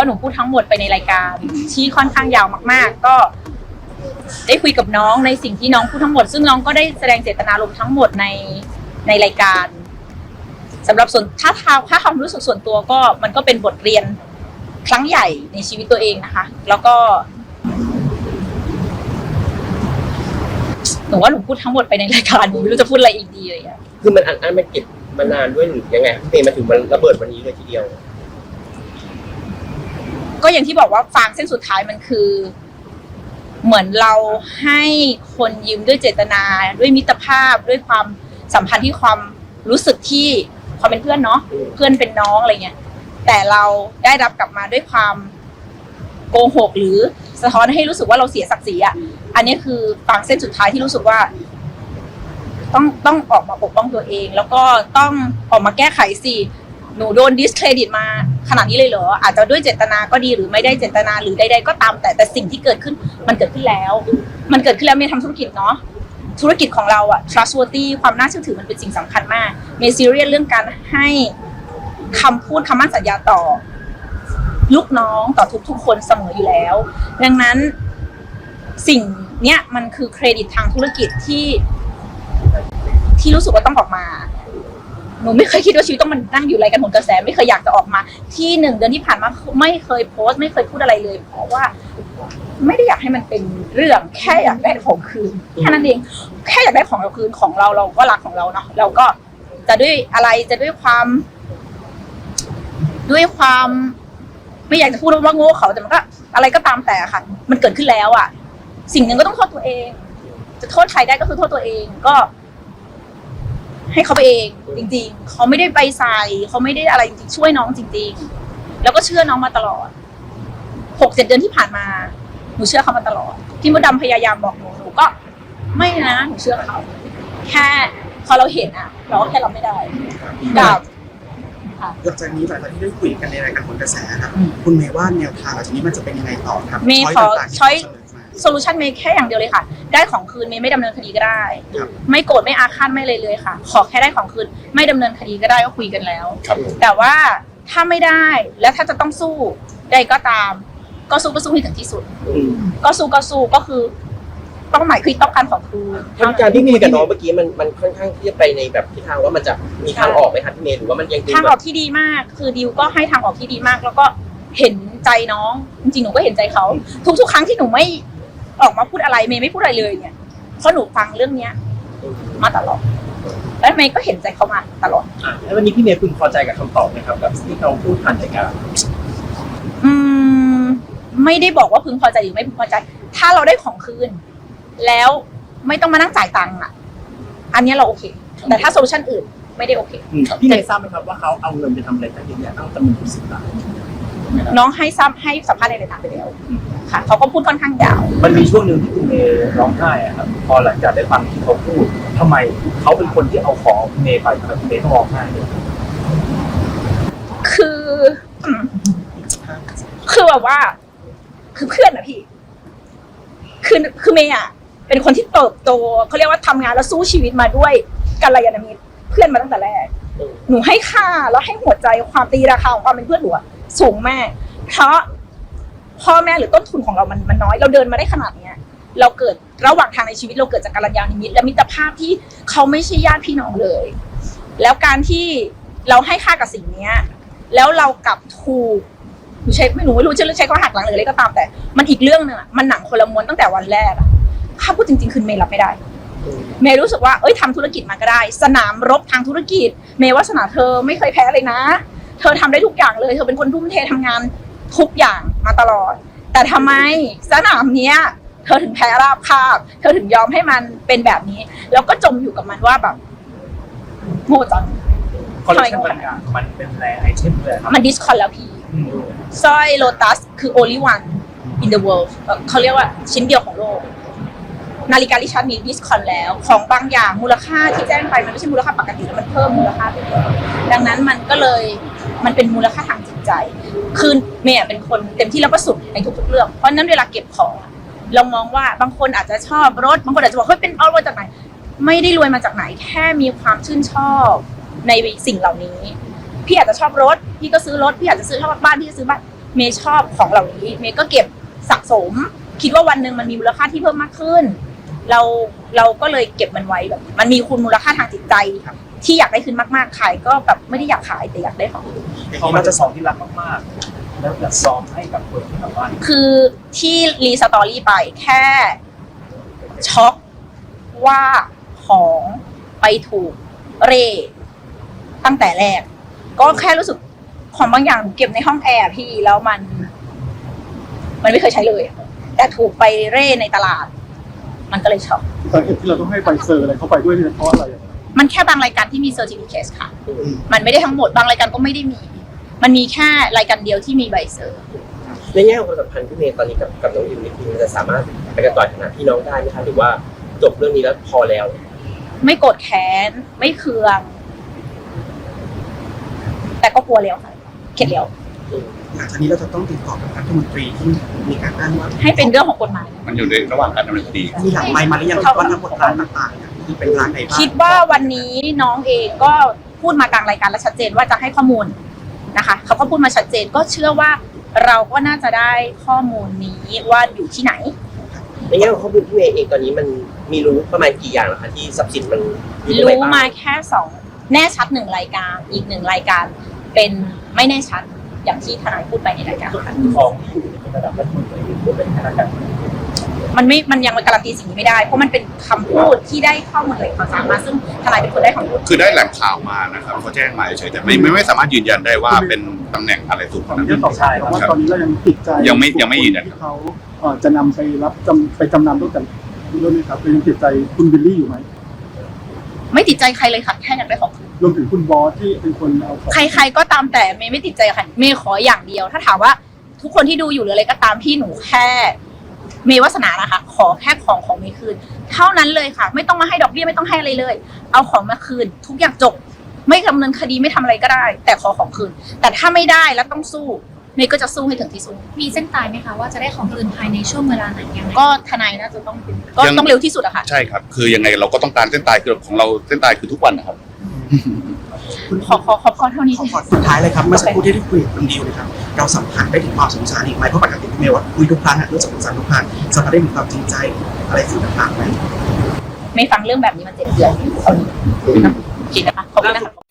ว่าหนูพูดทั้งหมดไปในรายการที่ค่อนข้างยาวมาก ๆ ก็ได้คุยกับน้องในสิ่งที่น้องพูดทั้งหมด ซึ่งน้องก็ได้แสดงเจตนารมณ์ทั้งหมดในในรายการสำหรับส่วนถ้าทางถ้าความรู้สึกส่วนตัวก็มันก็เป็นบทเรียนครั้งใหญ่ในชีวิตตัวเองนะคะ แล้วก็หนูว่าหนูพูดทั้งหมดไปในรายการหนูไม่รู้จะพูดอะไรอีกดีเลยอะคือมันอันอันมันเก็บมานานด้วยหรือยังไงพี่เมย์มาถึงมันระเบิดวันนี้เลยทีเดียว ก็อย่างที่บอกว่าฟางเส้นสุดท้ายมันคือ เหมือนเราให้คนยืมด้วยเจตนา ด้วยมิตรภาพด้วยความสัมพันธ์ที่ความรู้สึกที่ความเป็นเพื่อนเนาะเพื่อนเป็นน้องอะไรเงี้ยแต่เราได้รับกลับมาด้วยความโกหกหรือสะท้อนให้รู้สึกว่าเราเสียศักดิ์ศรีอะ อันนี้คือฟางเส้นสุดท้ายที่รู้สึกว่า ต้องต้องออกมาปกป้องตัวเอง แล้วก็ต้องออกมาแก้ไขสิหนูโดนดิสเครดิตมา ขนาดนี้เลยเหรออาจจะด้วยเจตนาก็ดีหรือไม่ได้เจตนาหรือใดๆก็ตามแต่แต่สิ่งที่เกิดขึ้นมันเกิดขึ้นแล้ว มันเกิดขึ้นแล้วเมย์ทำธุรกิจเนาะธุรกิจของเราอะ trustworthy ความน่าเชื่อถือมันเป็นสิ่งสำคัญมากเมย์ซีเรียสเรื่องการให้คำพูดคำมั่นสัญญาต่อ ลูกน้องต่อทุกๆคนเสมออยู่แล้ว ดังนั้นสิ่งเนี้ยมันคือเครดิตทางธุรกิจที่ที่รู้สึกว่าต้องออกมา หนูไม่เคยคิดว่าชีวิตต้องมันนั่งอยู่ไรกันหนกระแส ไม่เคยอยากจะออกมา ที่หนึ่งเดือนที่ผ่านมาไม่เคยโพสต์ไม่เคยพูดอะไรเลย เพราะว่า ไม่ได้อยากให้มันเป็นเรื่องแค่อยากได้ของคืนแค่นั้นเอง แค่อยากได้ของเราคืนของเราเราก็รักของเราเนาะเราก็จะด้วยอะไรจะด้วยความ ด้วยความไม่อยากจะพูดว่าโง่เขาแต่มันก็ อะไรก็ตามแต่ค่ะ มันเกิดขึ้นแล้วอะ สิ่งหนึ่งก็ต้องโทษตัวเอง จะโทษใครได้ก็คือโทษตัวเองก็ ให้เขาไปเองจริง ๆ เขาไม่ได้ไปใส่เขาไม่ได้อะไรจริงๆช่วยน้องจริง ๆ แล้วก็เชื่อน้องมาตลอดหกเจ็ดเดือนที่ผ่านมาหนูเชื่อเขามาตลอดที่มดดำพยายามบอกหนูหนูก็ ไม่นะหนูเชื่อเขา แค่พอเราเห็นอะเราก็แค่รับไม่ได้กับหลังจากนี้หลังจากที่ได้คุยกันในรายการผลกระแสครับอืมคุณเมย์ว่าแนวทางหลังจากนี้มันจะเป็นยังไงต่อครับเมย์ช้ยขอต่างๆที่ช้อย เขาเสนอมาโซลูชันเมย์แค่อย่างเดียวเลยค่ะ ได้ของคืนเมย์ไม่ดำเนินคดีก็ได้ครับไม่โกรธไม่อาฆาตไม่เลยเลยค่ะ ขอแค่ได้ของคืน ไม่ดำเนินคดีก็ได้ก็คุยกันแล้ว ครับแต่ว่าถ้าไม่ได้แล้วถ้าจะต้องสู้ใดก็ตาม ก็สู้ก็สู้ให้ถึงที่สุด อืมก็สู้ก็สู้ก็คือเป้าหมายคือต้องการของคืนทางการที่คุยกับน้องเมื่อกี้มันมันค่อนข้างที่จะไปในแบบทิศทางว่ามันจะมีทางออกไหมครับพี่เมย์หรือว่ามันยังดูทางแบออบ กที่ดีมาก คือดิวก็ให้ทางออกที่ดีมาก แล้วก็เห็นใจน้อง จริงๆ หนูก็เห็นใจเขา ทุกๆ ครั้งที่หนูไม่ ออกมาพูดอะไรเมย์ไม่พูดอะไรเลยเนี่ยเพราะหนูฟังเรื่องเนี้ย มาตลอด แล้วเมย์ก็เห็นใจเขามาตลอด อะแล้ววันนี้พี่เมย์พึงพอใจกับคำตอบไหมครับกับที่เขาพูดผ่านรายการอืม ไม่ได้บอกว่าพึงพอใจหรือไม่พึงพอใจ ถ้าเราได้ของคืน แล้วไม่ต้องมานั่งจ่ายตังค์อะ อันเนี้ยเราโอเค แต่ถ้าโซลูชันอื่นไม่ได้โอเคพี่เมย์ทราบไหมครับว่าเขาเอาเงินไปทำอะไรตั้งเยอะแยะตั้งจำนวนสิบล้าน น้องให้ซ้ำให้สัมภาษณ์ในรายการไปแล้วค่ะเขาก็พูดค่อนข้างยาว มันมีช่วงหนึ่งที่คุณเมย์ร้องไห้อะครับพอหลังจากได้ฟังที่เขาพูดทำไมเขาเป็นคนที่เอาของคุณเมย์ไปทำไมคุณเมย์ต้องร้องไห้ด้วยคืออืมคือแบบว่า คือเพื่อนอะพี่ คือคือเมย์อะเป็นคนที่เติบโตเขาเรียกว่าทำงานแล้วสู้ชีวิตมาด้วยกัลยาณมิตรเพื่อนมาตั้งแต่แรก หนูให้ค่าแล้วให้หัวใจความตีราคาของความเป็นเพื่อนหนูอะ สูงมาก เพราะพ่อแม่หรือต้นทุนของเรามันมันน้อย เราเดินมาได้ขนาดเนี้ย เราเกิดระหว่างทางในชีวิตเราเกิดจากกัลยาณมิตรและมิตรภาพที่เขาไม่ใช่ญาติพี่น้องเลย แล้วการที่เราให้ค่ากับสิ่งเนี้ย แล้วเรากลับถูกหนูใช้ไม่หนูไม่รู้จะใช้คำว่าหักหลังหรืออะไรก็ตามแต่ มันอีกเรื่องหนึงอะมันหนังคนละม้วนตั้งแต่วันแรกอะถ้าพูดจริง ๆ คือเมย์รับไม่ได้ เมย์รู้สึกว่าเอ้ยทำธุรกิจมาก็ได้ สนามรบทางธุรกิจ เมย์วาสนาเธอไม่เคยแพ้เลยนะ เธอทำได้ทุกอย่างเลย เธอเป็นคนทุ่มเททำงานทุกอย่างมาตลอด แต่ทำไมสนามเนี้ย เธอถึงแพ้ราบคาบ เธอถึงยอมให้มันเป็นแบบนี้ แล้วก็จมอยู่กับมันว่าแบบโง่จังคอลเลคชันบางอย่างมันเป็นแรไอเทมเลยครับมันดิสคอนแล้วพี่อืมสร้อยโลตัสคือ only one in the world เอ่อเขาเรียกว่าชิ้นเดียวของโลก นาฬิกาลิชาร์ดมีดิสคอนแล้ว ของบางอย่างมูลค่าที่แจ้งไป มันไม่ใช่มูลค่าปกติแล้วมันเพิ่มมูลค่าไปเลยดังนั้นมันก็เลย มันเป็นมูลค่าทางจิตใจ คือเมย์เป็นคนเต็มที่แล้วก็สุดในทุกๆเรื่อง เพราะนั้นเวลาเก็บของเรามองว่าบางคนอาจจะชอบรถ บางคนอาจจะบอกเฮ้ยเป็นเอามาจากไหน ไม่ได้รวยมาจากไหน แค่มีความชื่นชอบในสิ่งเหล่านี้ พี่อาจจะชอบรถ พี่ก็ซื้อรถ พี่อาจจะซื้อชอบบ้าน พี่ก็ซื้อบ้าน เมย์ชอบของเหล่านี้ เมย์ก็เก็บสะสม คิดว่าวันหนึ่งมันมีมูลค่าที่เพิ่มมากขึ้น เราเราก็เลยเก็บมันไว้แบบ มันมีคุณมูลค่าทางจิตใจ ที่อยากได้คืนมากๆขายก็แบบไม่ได้อยากขายแต่อยากได้ของพอมันจะสองที่รักมากๆ แล้วอยากซ้อมให้กับคนที่แบบว่าคือที่รีสตอรี่ไปแค่ช็อกว่าของไปถูกเรตั้งแต่แรก ก็แค่รู้สึกของบางอย่างเก็บในห้องแอร์พี่แล้วมัน มันไม่เคยใช้เลยอะแต่ถูกไปเร่ในตลาด มันก็เลยช็อก สาเหตุที่เราต้องให้ใบเซอร์อะไรเข้าไปด้วยเนี่ยเพราะอะไรอะ มันแค่บางรายการที่มีเซอร์ติฟิเคค่ะ มันไม่ได้ทั้งหมดบางรายการก็ไม่ได้มี มันมีแค่รายการเดียวที่มีใบเซอร์ ในแง่ของความสัมพันธ์พี่เมย์ตอนนี้กับกับน้องอิมนี่คือมันจะสามารถไปกันต่อในฐานะพี่น้องได้ไหมคะหรือว่าจบเรื่องนี้แล้วพอแล้ว ไม่โกรธแค้น ไม่เคือง แต่ก็กลัวแล้วค่ะเข็ดแล้ว หลังจากนี้เราจะต้องติดต่อกับรัฐมนตรีที่มีการอ้างว่าให้เป็นเรื่องของกฎหมาย มันอยู่ในระหว่างการดำเนินคดี มีหลังไมค์มาหรือยังครับว่าทั้งหมดร้านต่างๆเนี่ย ที่เป็นร้านไหนบ้างคิดว่าวันนี้น้องเองก็พูดมากลางรายการและชัดเจนว่าจะให้ข้อมูลนะคะเขาก็พูดมาชัดเจนก็เชื่อว่าเราก็น่าจะได้ข้อมูลนี้ว่าอยู่ที่ไหนในแง่ของข้อมูลพี่เมย์เองตอนนี้มันมีรู้ประมาณกี่อย่างแล้วคะที่ทรัพย์สินมันอยู่ตรงไหนรู้บ้างมาแค่สองแน่ชัดหนึ่งรายการ อีกหนึ่งรายการเป็นไม่แน่ชัดอย่างที่ทนายพูดไปในรายการค่ะ ของที่อยู่ในระดับรัฐมนตรีหรือเป็นคณะกรรมการ มันไม่มันยังการันตีสิ่งนี้ไม่ได้ เพราะมันเป็นคำพูดที่ได้ข้อมูลแหล่งข่าวสารมาซึ่งทนายเป็นคนได้ข้อมูลคือได้แหล่งข่าวมานะครับเขาแจ้งมาเฉยๆแต่ไม่ไม่ไม่สามารถยืนยันได้ว่าเป็นตำแหน่งอะไรสูงขขอนาอดนุญานั้ตนตอบคำถามว่าตอนนี้เรายังติดใจยังไม่ยังไม่ยืนยัน ที่เขาเอ่อจะนำไปรับจำไปจำนำตั้งแต่เรื่องนี้ครับเรายังติดใจคุณบิลลี่อยู่ไหมไม่ติดใจใครเลยค่ะแค่อยากได้ของคืน รวมถึงคุณบอสที่เป็นคนเอาของใครๆก็ตามแต่เมย์ไม่ติดใจค่ะเมย์ขออย่างเดียว ถ้าถามว่าทุกคนที่ดูอยู่หรืออะไรก็ตามพี่หนูแค่ เมย์วาสนานะคะ ขอแค่ของของเมย์คืน เท่านั้นเลยค่ะ ไม่ต้องมาให้ดอกเบี้ยไม่ต้องให้อะไรเลย เอาของมาคืน ทุกอย่างจบ ไม่ดำเนินคดีไม่ทำอะไรก็ได้ แต่ขอของคืน แต่ถ้าไม่ได้แล้วต้องสู้เมย์ก็จะสู้ให้ถึงที่สุด มีเส้นตายไหมคะว่าจะได้ของคืนภายในช่วงเวลาไหนยังไงก็ทนายน่าจะต้องก็ต้องเร็วที่สุดอะค่ะ ใช่ครับ คือยังไงเราก็ต้องการเส้นตายคือของเราเส้นตายคือทุกวันนะครับ ขอขอขอขอเท่านี้ขอขอสุดท้ายเลยครับเมื่อสักครู่ที่ได้คุยกับคุณดิวนะครับเราสัมผัสได้ถึงความสงสารอีกไหมเพราะปกติพี่เมย์ว่าคุยทุกครั้งอะรู้สึกสงสารทุกครั้งสัมผัสได้ถึงความจริงใจอะไรสิ่งต่างๆไหมไม่ฟังเรื่องแบบนี้มาเจ็ดเดือนเอานี้โอเคนะคะขอบคุณนะคะ